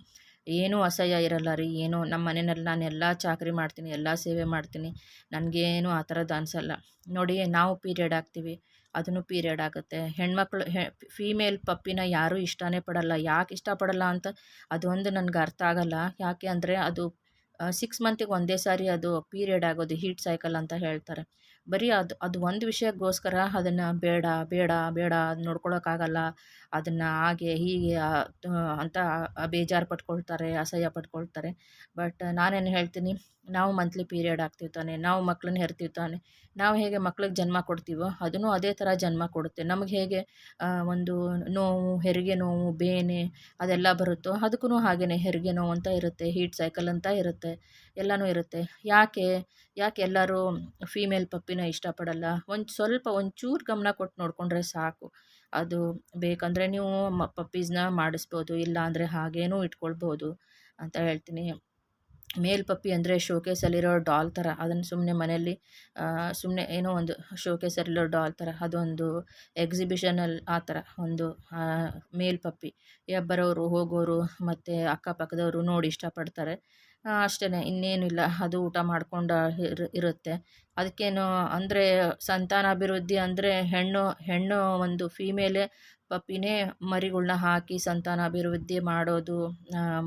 ಏನೂ ಅಸಹ್ಯ ಇರಲ್ಲ ರೀ. ಏನೂ ನಮ್ಮ ಮನೆಯಲ್ಲಿ ನಾನು ಎಲ್ಲ ಚಾಕರಿ ಮಾಡ್ತೀನಿ, ಎಲ್ಲ ಸೇವೆ ಮಾಡ್ತೀನಿ. ನನಗೇನು ಆ ಥರದ್ದು ಅನಿಸಲ್ಲ. ನೋಡಿ, ನಾವು ಪೀರಿಯಡ್ ಆಗ್ತೀವಿ. ಅದನ್ನು ಪೀರಿಯಡ್ ಆಗುತ್ತೆ. ಹೆಣ್ಮಕ್ಳು, ಹೆ, ಫೀಮೇಲ್ ಪಪ್ಪಿನ ಯಾರೂ ಇಷ್ಟನೇ ಪಡಲ್ಲ. ಯಾಕೆ ಇಷ್ಟಪಡಲ್ಲ ಅಂತ ಅದೊಂದು ನನಗೆ ಅರ್ಥ ಆಗಲ್ಲ. ಯಾಕೆ ಅಂದರೆ ಅದು ಸಿಕ್ಸ್ ಮಂತಿಗೆ ಒಂದೇ ಸಾರಿ ಅದು ಪೀರಿಯಡ್ ಆಗೋದು ಹೀಟ್ ಸೈಕಲ್ ಅಂತ ಹೇಳ್ತಾರೆ. ಬರೀ ಅದು ಅದು ಒಂದು ವಿಷಯಕ್ಕೋಸ್ಕರ ಅದನ್ನು ಬೇಡ ಬೇಡ ಬೇಡ ಅದು ನೋಡ್ಕೊಳೋಕ್ಕಾಗಲ್ಲ. ಅದನ್ನು ಹಾಗೆ, ಹೀಗೆ ಅಂತ ಬೇಜಾರು ಪಟ್ಕೊಳ್ತಾರೆ, ಅಸಹ್ಯ ಪಟ್ಕೊಳ್ತಾರೆ. ಬಟ್ ನಾನೇನು ಹೇಳ್ತೀನಿ, ನಾವು ಮಂತ್ಲಿ ಪೀರಿಯಡ್ ಆಗ್ತೀವಿ ತಾನೆ ನಾವು ಮಕ್ಕಳನ್ನ ಹೆರ್ತೀವಿ ತಾನೆ ನಾವು ಹೇಗೆ ಮಕ್ಳಿಗೆ ಜನ್ಮ ಕೊಡ್ತೀವೋ ಅದನ್ನು ಅದೇ ಥರ ಜನ್ಮ ಕೊಡುತ್ತೆ. ನಮಗೆ ಹೇಗೆ ಒಂದು ನೋವು, ಹೆರಿಗೆ ನೋವು, ಬೇನೆ ಅದೆಲ್ಲ ಬರುತ್ತೋ ಅದಕ್ಕೂ ಹಾಗೇ ಹೆರಿಗೆ ನೋವು ಅಂತ ಇರುತ್ತೆ ಹೀಟ್ ಸೈಕಲ್ ಅಂತ ಇರುತ್ತೆ, ಎಲ್ಲನೂ ಇರುತ್ತೆ. ಯಾಕೆ ಯಾಕೆ ಎಲ್ಲರೂ ಫೀಮೇಲ್ ಪಪ್ಪಿನ ಇಷ್ಟಪಡಲ್ಲ? ಒಂದು ಸ್ವಲ್ಪ ಒಂಚೂರು ಗಮನ ಕೊಟ್ಟು ನೋಡಿಕೊಂಡ್ರೆ ಸಾಕು. ಅದು ಬೇಕಂದರೆ ನೀವು ಪಪ್ಪೀಸ್ನ ಮಾಡಿಸ್ಬೋದು ಇಲ್ಲ ಅಂದರೆ ಹಾಗೇನೂ ಇಟ್ಕೊಳ್ಬೋದು ಅಂತ ಹೇಳ್ತೀನಿ. ಮೇಲ್ ಪಪ್ಪಿ ಅಂದರೆ ಶೋಕೇಸಲ್ಲಿರೋ ಡಾಲ್ ಥರ ಅದನ್ನು ಸುಮ್ಮನೆ ಮನೆಯಲ್ಲಿ ಸುಮ್ಮನೆ ಏನೋ ಒಂದು ಶೋಕೇಸಲ್ಲಿರೋ ಡಾಲ್ ಥರ ಅದೊಂದು ಎಕ್ಸಿಬಿಷನಲ್ಲಿ ಆ ಥರ ಒಂದು ಮೇಲ್ ಪಪ್ಪಿ ಬರೋರು, ಹೋಗೋರು, ಮತ್ತು ಅಕ್ಕಪಕ್ಕದವರು ನೋಡಿ ಇಷ್ಟಪಡ್ತಾರೆ. ಅಷ್ಟೇ ಇನ್ನೇನಿಲ್ಲ ಅದು ಊಟ ಮಾಡಿಕೊಂಡು ಇರು, ಇರುತ್ತೆ. ಅದಕ್ಕೇನು ಅಂದರೆ, ಸಂತಾನಾಭಿವೃದ್ಧಿ ಅಂದರೆ ಹೆಣ್ಣು ಹೆಣ್ಣು ಒಂದು ಫೀಮೇಲೇ ಪಪ್ಪಿನೇ ಮರಿಗಳ್ನ ಹಾಕಿ ಸಂತಾನ ಅಭಿವೃದ್ಧಿ ಮಾಡೋದು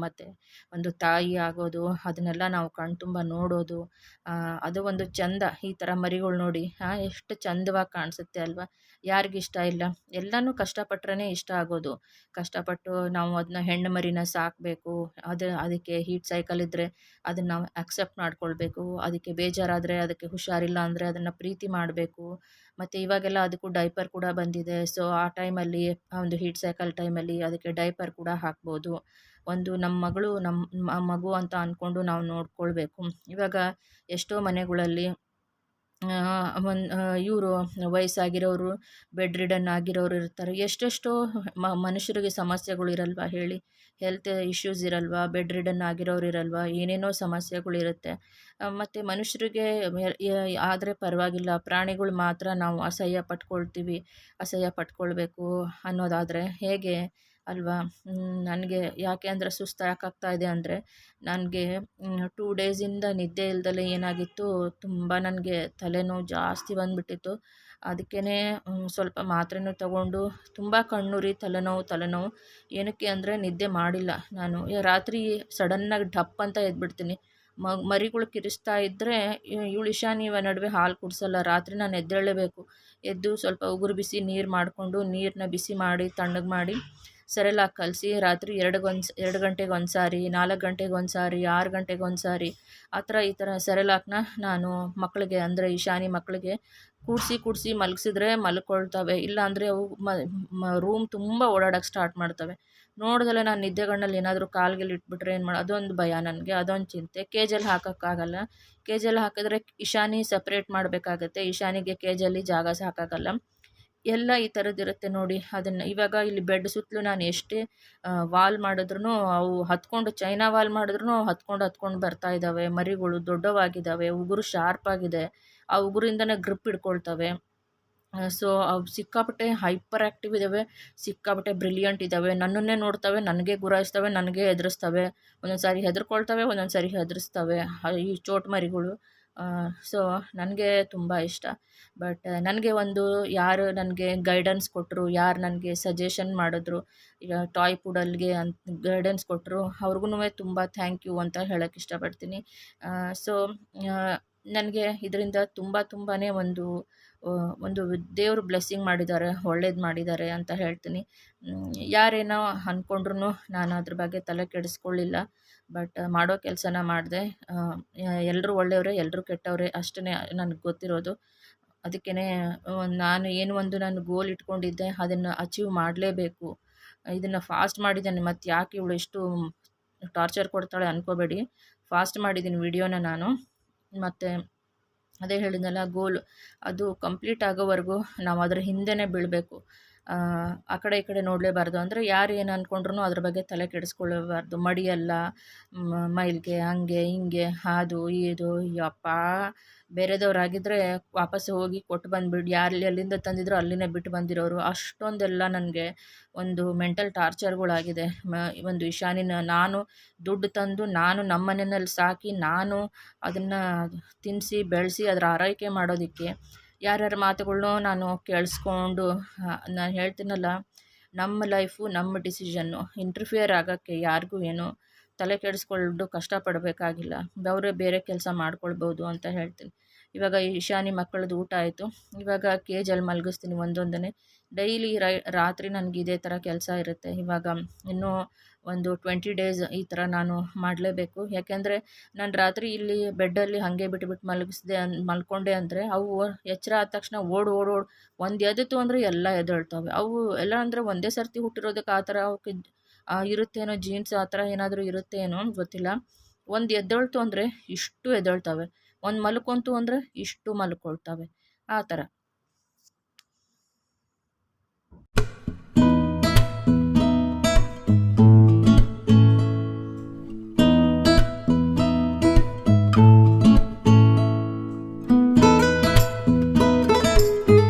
ಮತ್ತು ಒಂದು ತಾಯಿ ಆಗೋದು, ಅದನ್ನೆಲ್ಲ ನಾವು ಕಣ್ತುಂಬ ನೋಡೋದು ಅದು ಒಂದು ಚಂದ ಈ ಥರ ಮರಿಗಳು ನೋಡಿ ಹಾಂ ಎಷ್ಟು ಚಂದವಾಗಿ ಕಾಣಿಸುತ್ತೆ ಅಲ್ವಾ? ಯಾರಿಗಿಷ್ಟ ಇಲ್ಲ? ಎಲ್ಲನೂ ಕಷ್ಟಪಟ್ರೇ ಇಷ್ಟ ಆಗೋದು. ಕಷ್ಟಪಟ್ಟು ನಾವು ಅದನ್ನ ಹೆಣ್ಣು ಮರಿನ ಸಾಕಬೇಕು, ಅದು, ಅದಕ್ಕೆ ಹೀಟ್ ಸೈಕಲ್ ಇದ್ದರೆ ಅದನ್ನು ನಾವು ಅಕ್ಸೆಪ್ಟ್ ಮಾಡ್ಕೊಳ್ಬೇಕು, ಅದಕ್ಕೆ ಬೇಜಾರಾದರೆ ಅದಕ್ಕೆ ಹುಷಾರಿಲ್ಲ ಅಂದರೆ ಅದನ್ನು ಪ್ರೀತಿ ಮಾಡಬೇಕು ಮತ್ತು ಇವಾಗೆಲ್ಲ ಅದಕ್ಕೂ ಡೈಪರ್ ಕೂಡ ಬಂದಿದೆ. ಸೊ ಆ ಟೈಮಲ್ಲಿ ಒಂದು ಹೀಟ್ ಸೈಕಲ್ ಟೈಮಲ್ಲಿ ಅದಕ್ಕೆ ಡೈಪರ್ ಕೂಡ ಹಾಕ್ಬೋದು. ಒಂದು ನಮ್ಮ ಮಗಳು ನಮ್ಮ ಮಗು ಅಂತ ಅಂದ್ಕೊಂಡು ನಾವು ನೋಡಿಕೊಳ್ಬೇಕು. ಇವಾಗ ಎಷ್ಟೋ ಮನೆಗಳಲ್ಲಿ ಒಂದು ಇವರು ವಯಸ್ಸಾಗಿರೋರು ಬೆಡ್ ರಿಡನ್ ಆಗಿರೋರು ಇರ್ತಾರೆ. ಎಷ್ಟೆಷ್ಟೋ ಮನುಷ್ಯರಿಗೆ ಸಮಸ್ಯೆಗಳು ಇರಲ್ವಾ ಹೇಳಿ. ಹೆಲ್ತ್ ಇಶ್ಯೂಸ್ ಇರಲ್ವಾ ಬೆಡ್ ರಿಡನ್ ಆಗಿರೋರು ಇರಲ್ವಾ, ಏನೇನೋ ಸಮಸ್ಯೆಗಳಿರುತ್ತೆ ಮತ್ತು ಮನುಷ್ಯರಿಗೆ ಆದರೆ ಪರವಾಗಿಲ್ಲ. ಪ್ರಾಣಿಗಳು ಮಾತ್ರ ನಾವು ಅಸಹ್ಯ ಪಟ್ಕೊಳ್ತೀವಿ. ಅಸಹ್ಯ ಪಟ್ಕೊಳ್ಬೇಕು ಅನ್ನೋದಾದರೆ ಹೇಗೆ? ಅಲ್ವಾ? ನನಗೆ ಯಾಕೆ ಅಂದರೆ ಸುಸ್ತು ಯಾಕಾಗ್ತಾ ಇದೆ ಅಂದರೆ ನನಗೆ ಟೂ ಡೇಸಿಂದ ನಿದ್ದೆ ಇಲ್ದಲೆ ಏನಾಗಿತ್ತು, ತುಂಬ ನನಗೆ ತಲೆನೋವು ಜಾಸ್ತಿ ಬಂದುಬಿಟ್ಟಿತ್ತು. ಅದಕ್ಕೇ ಸ್ವಲ್ಪ ಮಾತ್ರೆನೂ ತಗೊಂಡು ತುಂಬ ಕಣ್ಣುರಿ, ತಲೆನೋವು ತಲೆನೋವು. ಏನಕ್ಕೆ ಅಂದರೆ ನಿದ್ದೆ ಮಾಡಿಲ್ಲ ನಾನು. ರಾತ್ರಿ ಸಡನ್ನಾಗಿ ಡಪ್ ಅಂತ ಎದ್ಬಿಡ್ತೀನಿ. ಮರಿಗಳು ಕಿರಿಸ್ತಾ ಇದ್ದರೆ ಇವಳು ನೀವ ನಡುವೆ ಹಾಲು ಕುಡಿಸಲ್ಲ, ರಾತ್ರಿ ನಾನು ಎದ್ದೇಳಲೇಬೇಕು. ಎದ್ದು ಸ್ವಲ್ಪ ಉಗುರು ಬಿಸಿ ನೀರು ಮಾಡಿಕೊಂಡು ನೀರನ್ನ ಬಿಸಿ ಮಾಡಿ, ತಣ್ಣಗೆ ಮಾಡಿ ಸೆರೆಲಾಕ್ ಕಲಸಿ ರಾತ್ರಿ ಎರಡುಗೊಂದು ಎರಡು ಗಂಟೆಗೆ ಒಂದು ಸಾರಿ ನಾಲ್ಕು ಗಂಟೆಗೆ ಒಂದು ಸಾರಿ ಆರು ಗಂಟೆಗೆ ಒಂದು ಸಾರಿ ಆ ಥರ ಈ ಥರ ಸೆರೆಲಾಕ್ನ ನಾನು ಮಕ್ಕಳಿಗೆ ಅಂದರೆ ಈಶಾನಿ ಮಕ್ಕಳಿಗೆ ಕೂಡಿಸಿ ಕೂಡಿಸಿ ಮಲಗಿಸಿದ್ರೆ ಮಲ್ಕೊಳ್ತವೆ. ಇಲ್ಲ ಅಂದರೆ ಅವು ರೂಮ್ ತುಂಬ ಓಡಾಡೋಕ್ಕೆ ಸ್ಟಾರ್ಟ್ ಮಾಡ್ತವೆ. ನೋಡಿದ್ರೆ ನಾನು ನಿದ್ದೆಗಣ್ಣಲ್ಲಿ ಏನಾದರೂ ಕಾಲ್ಗೆಲ್ಲಿ ಇಟ್ಬಿಟ್ರೆ ಏನು ಮಾಡೋ, ಅದೊಂದು ಭಯ ನನಗೆ, ಅದೊಂದು ಚಿಂತೆ. ಕೇಜಲ್ಲಿ ಹಾಕೋಕ್ಕಾಗಲ್ಲ. ಕೇಜಲ್ಲಿ ಹಾಕಿದ್ರೆ ಇಶಾನಿ ಸಪ್ರೇಟ್ ಮಾಡಬೇಕಾಗತ್ತೆ. ಇಶಾನಿಗೆ ಕೇಜಲ್ಲಿ ಜಾಗ ಸಾಕಾಗಲ್ಲ ಎಲ್ಲ ಈ ಥರದ್ದಿರುತ್ತೆ ನೋಡಿ. ಅದನ್ನು ಇವಾಗ ಇಲ್ಲಿ ಬೆಡ್ ಸುತ್ತಲೂ ನಾನು ಎಷ್ಟೇ ವಾಲ್ ಮಾಡಿದ್ರೂ ಅವು ಹತ್ಕೊಂಡು ಚೈನಾ ವಾಲ್ ಮಾಡಿದ್ರೂ ಹತ್ಕೊಂಡು ಹತ್ಕೊಂಡು ಬರ್ತಾ ಇದ್ದಾವೆ ಮರಿಗಳು ದೊಡ್ಡವಾಗಿದ್ದಾವೆ ಉಗುರು ಶಾರ್ಪ್ ಆಗಿದೆ. ಆ ಉಗುರಿಂದನೇ ಗ್ರಿಪ್ ಹಿಡ್ಕೊಳ್ತವೆ. ಸೊ ಅವು ಸಿಕ್ಕಾಪಟ್ಟೆ ಹೈಪರ್ ಆ್ಯಕ್ಟಿವ್ ಇದ್ದಾವೆ ಸಿಕ್ಕಾಪಟ್ಟೆ ಬ್ರಿಲಿಯಂಟ್ ಇದ್ದಾವೆ ನನ್ನನ್ನೇ ನೋಡ್ತವೆ, ನನಗೆ ಗುರಾಯಿಸ್ತವೆ, ನನಗೆ ಹೆದರಿಸ್ತವೆ. ಒಂದೊಂದು ಸಾರಿ ಹೆದರ್ಕೊಳ್ತವೆ ಒಂದೊಂದು ಸಾರಿ ಹೆದರಿಸ್ತವೆ ಈ ಚೋಟ್ ಮರಿಗಳು. ಸೊ ನನಗೆ ತುಂಬ ಇಷ್ಟ. ಬಟ್ ನನಗೆ ಒಂದು ಯಾರು ನನಗೆ ಗೈಡೆನ್ಸ್ ಕೊಟ್ಟರು ಯಾರು ನನಗೆ ಸಜೆಷನ್ ಮಾಡಿದ್ರು, ಈಗ ಟಾಯ್ ಪುಡಲ್ಗೆ ಅಂತ ಗೈಡೆನ್ಸ್ ಕೊಟ್ಟರು ಅವ್ರಿಗೂ ತುಂಬ ಥ್ಯಾಂಕ್ ಯು ಅಂತ ಹೇಳೋಕ್ಕೆ ಇಷ್ಟಪಡ್ತೀನಿ. ಸೊ ನನಗೆ ಇದರಿಂದ ತುಂಬ ತುಂಬಾ ಒಂದು ಒಂದು ದೇವರು ಬ್ಲೆಸ್ಸಿಂಗ್ ಮಾಡಿದ್ದಾರೆ, ಒಳ್ಳೇದು ಮಾಡಿದ್ದಾರೆ ಅಂತ ಹೇಳ್ತೀನಿ. ಯಾರೇನೋ ಅಂದ್ಕೊಂಡ್ರು ನಾನು ಅದ್ರ ಬಗ್ಗೆ ತಲೆ ಕೆಡಿಸ್ಕೊಳ್ಳಿಲ್ಲ. ಬಟ್ ಮಾಡೋ ಕೆಲಸನ ಮಾಡಿದೆ. ಎಲ್ಲರೂ ಒಳ್ಳೆಯವರೇ ಎಲ್ಲರೂ ಕೆಟ್ಟವರೇ ಅಷ್ಟೇ ನನಗೆ ಗೊತ್ತಿರೋದು. ಅದಕ್ಕೇ ನಾನು ಏನು ಒಂದು ನಾನು ಗೋಲ್ ಇಟ್ಕೊಂಡಿದ್ದೆ, ಅದನ್ನು ಅಚೀವ್ ಮಾಡಲೇಬೇಕು. ಇದನ್ನು ಫಾಸ್ಟ್ ಮಾಡಿದ್ದೇನೆ ಮತ್ತು ಯಾಕೆ ಇವಳು ಎಷ್ಟು ಟಾರ್ಚರ್ ಕೊಡ್ತಾಳೆ ಅಂದ್ಕೋಬೇಡಿ ಫಾಸ್ಟ್ ಮಾಡಿದ್ದೀನಿ ವಿಡಿಯೋನ ನಾನು. ಮತ್ತು ಅದೇ ಹೇಳಿದ್ನಲ್ಲ ಗೋಲ್ ಅದು ಕಂಪ್ಲೀಟ್ ಆಗೋವರೆಗೂ ನಾವು ಅದರ ಹಿಂದೆನೇ ಬೀಳಬೇಕು. ಆ ಕಡೆ ಈ ಕಡೆ ನೋಡಲೇಬಾರ್ದು. ಅಂದರೆ ಯಾರು ಏನು ಅಂದ್ಕೊಂಡ್ರು ಅದ್ರ ಬಗ್ಗೆ ತಲೆ ಕೆಡಿಸ್ಕೊಳ್ಳಬಾರ್ದು. ಮಡಿಯಲ್ಲ ಮೈಲ್ಗೆ, ಹಂಗೆ, ಹಿಂಗೆ, ಹಾದು ಇದು ಯಪ್ಪ. ಬೇರೆದವರಾಗಿದ್ದರೆ ವಾಪಸ್ ಹೋಗಿ ಕೊಟ್ಟು ಬಂದುಬಿಡಿ. ಯಾರು ಎಲ್ಲಿಂದ ತಂದಿದ್ರು ಅಲ್ಲಿನೇ ಬಿಟ್ಟು ಬಂದಿರೋರು. ಅಷ್ಟೊಂದೆಲ್ಲ ನನಗೆ ಒಂದು ಮೆಂಟಲ್ ಟಾರ್ಚರ್ಗಳಾಗಿದೆ. ಮ, ಒಂದು ಇಶಾನಿನ ನಾನು ದುಡ್ಡು ತಂದು, ನಾನು ನಮ್ಮ ಮನೆಯಲ್ಲಿ ಸಾಕಿ, ನಾನು ಅದನ್ನು ತಿನ್ನಿಸಿ ಬೆಳೆಸಿ, ಅದರ ಆರೈಕೆ ಮಾಡೋದಕ್ಕೆ ಯಾರ್ಯಾರ ಮಾತುಗಳನ್ನ ನಾನು ಕೇಳಿಸ್ಕೊಂಡು ನಾನು ಹೇಳ್ತೀನಲ್ಲ, ನಮ್ಮ ಲೈಫು ನಮ್ಮ ಡಿಸಿಷನ್ನು ಇಂಟ್ರಫಿಯರ್ ಆಗೋಕ್ಕೆ ಯಾರಿಗೂ ಏನು ತಲೆ ಕೆಡಿಸ್ಕೊಂಡು ಕಷ್ಟಪಡಬೇಕಾಗಿಲ್ಲ. ಅವರೇ ಬೇರೆ ಕೆಲಸ ಮಾಡ್ಕೊಳ್ಬೋದು ಅಂತ ಹೇಳ್ತೀನಿ. ಇವಾಗ ಈಶಾನಿ ಮಕ್ಕಳದ್ದು ಊಟ ಆಯಿತು. ಇವಾಗ ಕೇಜಲ್ಲಿ ಮಲಗಿಸ್ತೀನಿ ಒಂದೊಂದನೇ ಡೈಲಿ ರೈ, ರಾತ್ರಿ ನನಗೆ ಇದೇ ಥರ ಕೆಲಸ ಇರುತ್ತೆ. ಇವಾಗ ಇನ್ನೂ ಒಂದು ಟ್ವೆಂಟಿ ಡೇಸ್ ಈ ಥರ ನಾನು ಮಾಡಲೇಬೇಕು. ಯಾಕೆಂದರೆ ನಾನು ರಾತ್ರಿ ಇಲ್ಲಿ ಬೆಡ್ಡಲ್ಲಿ ಹಾಗೆ ಬಿಟ್ಬಿಟ್ಟು ಮಲಗಿಸ್ದೆ ಅನ್, ಮಲ್ಕೊಂಡೆ ಅಂದರೆ ಅವು ಎಚ್ಚರ ಆದ ತಕ್ಷಣ ಓಡ್ ಓಡ್ ಓಡ್ ಒಂದು ಎದ್ದಿತು ಅಂದರೆ ಎಲ್ಲ ಎದ್ದೇಳ್ತವೆ. ಅವು ಎಲ್ಲ ಅಂದರೆ ಒಂದೇ ಸರ್ತಿ ಹುಟ್ಟಿರೋದಕ್ಕೆ ಆ ಥರ ಅವಕ್ಕೆ ಇರುತ್ತೇನೋ ಜೀನ್ಸ್ ಆ ಥರ ಏನಾದರೂ ಇರುತ್ತೇನೋ ಗೊತ್ತಿಲ್ಲ. ಒಂದು ಎದ್ದೇಳ್ತು ಅಂದರೆ ಇಷ್ಟು ಎದ್ದೇಳ್ತವೆ. ಒಂದು ಮಲ್ಕೊಂತು ಅಂದರೆ ಇಷ್ಟು ಮಲ್ಕೊಳ್ತವೆ. ಆ ಥರ